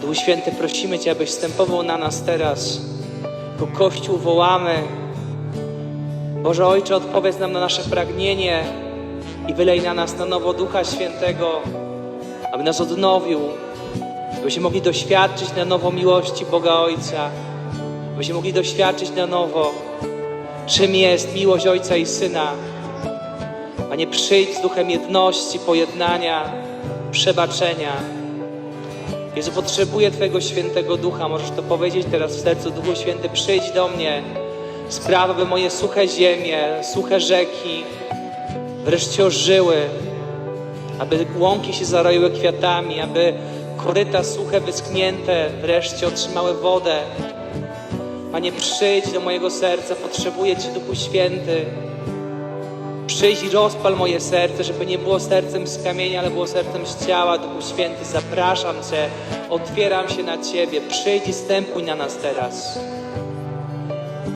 Duchu Święty, prosimy Cię, abyś wstępował na nas teraz. Jako Kościół wołamy. Boże Ojcze, odpowiedz nam na nasze pragnienie i wylej na nas na nowo Ducha Świętego, aby nas odnowił, abyśmy mogli doświadczyć na nowo miłości Boga Ojca, abyśmy mogli doświadczyć na nowo, czym jest miłość Ojca i Syna. Panie, przyjdź z duchem jedności, pojednania, przebaczenia. Jezu, potrzebuję Twojego świętego ducha. Możesz to powiedzieć teraz w sercu, Duchu Święty, przyjdź do mnie. Spraw, aby moje suche ziemie, suche rzeki wreszcie ożyły, aby łąki się zaroiły kwiatami, aby koryta suche, wyschnięte wreszcie otrzymały wodę. Panie, przyjdź do mojego serca, potrzebuję Cię, Duchu Święty. Przyjdź i rozpal moje serce, żeby nie było sercem z kamienia, ale było sercem z ciała. Duchu Święty, zapraszam Cię, otwieram się na Ciebie. Przyjdź i stępuj na nas teraz.